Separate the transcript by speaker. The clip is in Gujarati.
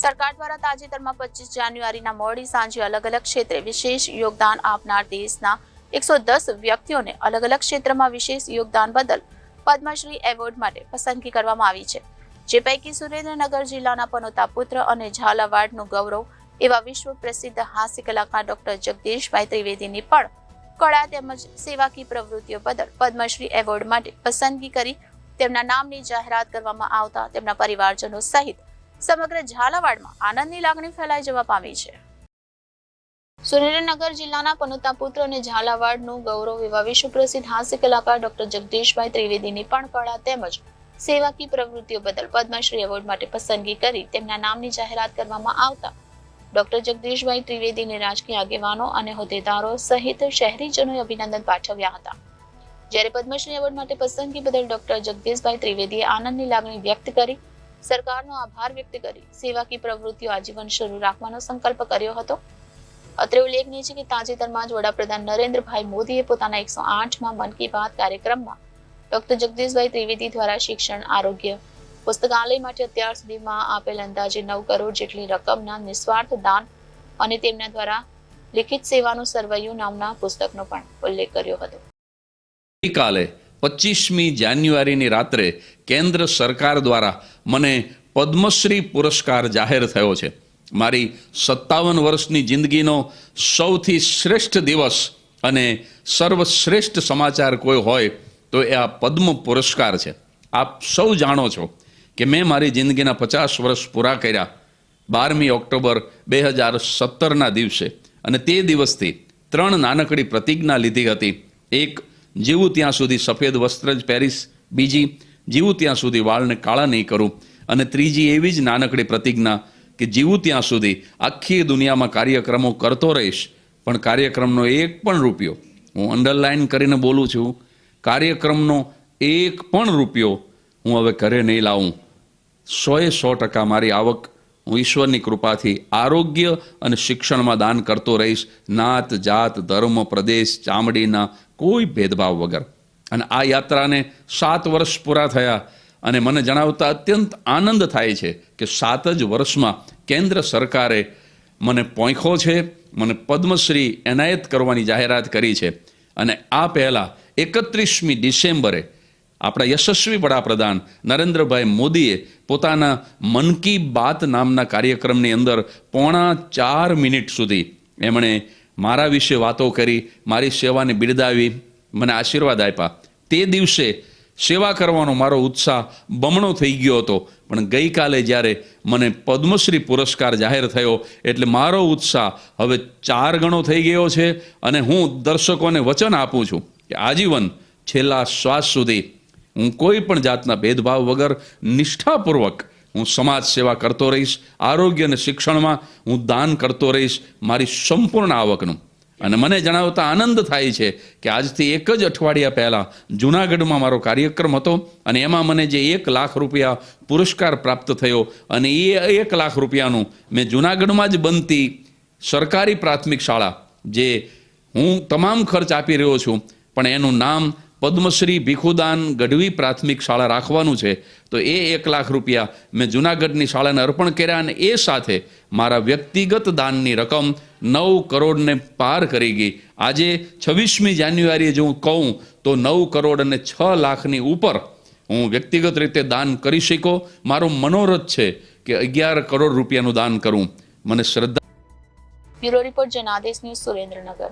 Speaker 1: સરકાર દ્વારા તાજેતરમાં પચીસ જાન્યુઆરીના મોડી સાંજે અલગ અલગ ક્ષેત્રે વિશેષ યોગદાન આપનાર દેશના એકસો દસ વ્યક્તિઓને અલગ અલગ ક્ષેત્રમાં વિશેષ યોગદાન બદલ પદ્મશ્રી એવોર્ડ માટે પસંદગી કરવામાં આવી છે. જે પૈકી સુરેન્દ્રનગર જિલ્લાના પનોતા પુત્ર અને ઝાલાવાડનું ગૌરવ એવા વિશ્વ પ્રસિદ્ધ હાસ્ય કલાકાર ડોક્ટર જગદીશભાઈ ત્રિવેદીની પણ કળા તેમજ સેવાકી પ્રવૃત્તિઓ બદલ પદ્મશ્રી એવોર્ડ માટે પસંદગી કરી તેમના નામની જાહેરાત કરવામાં આવતા તેમના પરિવારજનો સહિત સમગ્ર ઝાલાવાડમાં આનંદની લાગણી ફેલાઈ જવા પામી છે. સુરેન્દ્રનગર જિલ્લાના પનોતા પુત્ર અને ઝાલાવાડનું ગૌરવ એવા વિશ્વ પ્રસિદ્ધ હાસ્ય કલાકાર ડોક્ટર જગદીશભાઈ ત્રિવેદીની પણ કળા તેમજ સેવાકી પ્રવૃત્તિઓ બદલ પદ્મશ્રી એવોર્ડ માટે પસંદગી કરી તેમના નામની જાહેરાત કરવામાં આવતા ડોક્ટર જગદીશભાઈ ત્રિવેદીને રાજકીય આગેવાનો અને હોદ્દેદારો સહિત શહેરીજનોએ અભિનંદન પાઠવ્યા હતા. જ્યારે પદ્મશ્રી એવોર્ડ માટે પસંદગી બદલ ડોક્ટર જગદીશભાઈ ત્રિવેદીએ આનંદની લાગણી વ્યક્ત કરી સરકારનો આભાર વ્યક્ત કરી સેવાકી પ્રવૃત્તિઓ આજીવન શરૂ રાખવાનો સંકલ્પ કર્યો હતો. અત્રે ઉલ્લેખનીય છે કે તાજેતરમાં જ વડાપ્રધાન નરેન્દ્રભાઈ મોદીએ પોતાના એકસો આઠમાં મન કી બાત કાર્યક્રમમાં ડોક્ટર જગદીશભાઈ ત્રિવેદી દ્વારા શિક્ષણ, આરોગ્ય, પુસ્તકાલય માટે અત્યાર સુધીમાં આપેલ અંદાજે નવ કરોડ જેટલી રકમના નિસ્વાર્થ દાન અને તેમના દ્વારા લિખિત સેવાનું સરવૈયું નામના પુસ્તકનો પણ ઉલ્લેખ કર્યો હતો.
Speaker 2: ગઈકાલે પચીસમી જાન્યુઆરીની રાત્રે કેન્દ્ર સરકાર દ્વારા મને પદ્મશ્રી પુરસ્કાર જાહેર થયો છે. મારી સત્તાવન વર્ષની જિંદગીનો સૌથી શ્રેષ્ઠ દિવસ અને સર્વશ્રેષ્ઠ સમાચાર કોઈ હોય તો એ આ પદ્મ પુરસ્કાર છે. આપ સૌ જાણો છો કે મેં મારી જિંદગીના પચાસ વર્ષ પૂરા કર્યા બારમી ઓક્ટોબર બે હજાર સત્તરના દિવસે અને તે દિવસથી ત્રણ નાનકડી પ્રતિજ્ઞા લીધી હતી. એક જીવું ત્યાં સુધી સફેદ વસ્ત્ર જ પહેરીશ. બીજી, જીવું ત્યાં સુધી વાળને કાળા નહીં કરું. અને ત્રીજી એવી જ નાનકડી પ્રતિજ્ઞા કે જીવું ત્યાં સુધી આખી દુનિયામાં કાર્યક્રમો કરતો રહીશ. પણ કાર્યક્રમનો એક પણ રૂપિયો, હું અંડરલાઇન કરીને બોલું છું, કાર્યક્રમનો એક પણ રૂપિયો હું હવે ઘરે નહીં લાવું. સોએ સો ટકા મારી આવક હું ઈશ્વરની કૃપાથી આરોગ્ય અને શિક્ષણમાં દાન કરતો રહીશ. નાત, જાત, ધર્મ, પ્રદેશ, ચામડીના કોઈ ભેદભાવ વગર. અને આ યાત્રાને સાત વર્ષ પૂરા થયા અને મને જણાવતા અત્યંત આનંદ થાય છે કે સાત જ વર્ષમાં કેન્દ્ર સરકારે મને પોંખો છે, મને પદ્મશ્રી એનાયત કરવાની જાહેરાત કરી છે. અને આ પહેલાં એકત્રીસમી ડિસેમ્બરે આપણા યશસ્વી વડાપ્રધાન નરેન્દ્રભાઈ મોદીએ પોતાના મન કી બાત નામના કાર્યક્રમની અંદર પોણા ચાર મિનિટ સુધી એમણે મારા વિશે વાતો કરી, મારી સેવાને બિરદાવી, મને આશીર્વાદ આપ્યા. તે દિવસે સેવા કરવાનો મારો ઉત્સાહ બમણો થઈ ગયો હતો. પણ ગઈકાલે જ્યારે મને પદ્મશ્રી પુરસ્કાર જાહેર થયો એટલે મારો ઉત્સાહ હવે ચાર ગણો થઈ ગયો છે અને હું દર્શકોને વચન આપું છું કે આજીવન છેલ્લા શ્વાસ સુધી હું કોઈ પણ જાતના ભેદભાવ વગર નિષ્ઠાપૂર્વક હું સમાજ સેવા કરતો રહીશ, આરોગ્ય અને શિક્ષણમાં હું દાન કરતો રહીશ, મારી સંપૂર્ણ આવકનું. અને મને જણાવતા આનંદ થાય છે કે આજથી એક જ અઠવાડિયા પહેલાં જૂનાગઢમાં મારો કાર્યક્રમ હતો અને એમાં મને જે એક લાખ રૂપિયા પુરસ્કાર પ્રાપ્ત થયો અને એ એક લાખ રૂપિયાનું મેં જૂનાગઢમાં જ બનતી સરકારી પ્રાથમિક શાળા, જે હું તમામ ખર્ચ આપી રહ્યો છું, પણ એનું નામ પદ્મશ્રી ભીખુદાન ગઢવી પ્રાથમિક શાળા રાખવાનું છે, તો એ એક લાખ રૂપિયા મેં જુનાગઢની શાળાને અર્પણ કર્યા અને એ સાથે મારા વ્યક્તિગત દાનની રકમ નવ કરોડને પાર કરી ગઈ. આજે છવ્વીસમી જાન્યુઆરીએ જો હું કહું, તો નવ કરોડ અને છ લાખની ઉપર હું વ્યક્તિગત રીતે દાન કરી શકો મારો મનોરથ છે કે અગિયાર કરોડ રૂપિયાનું દાન કરું. મને શ્રદ્ધા
Speaker 1: bureau report Janadesh news Surendranagar.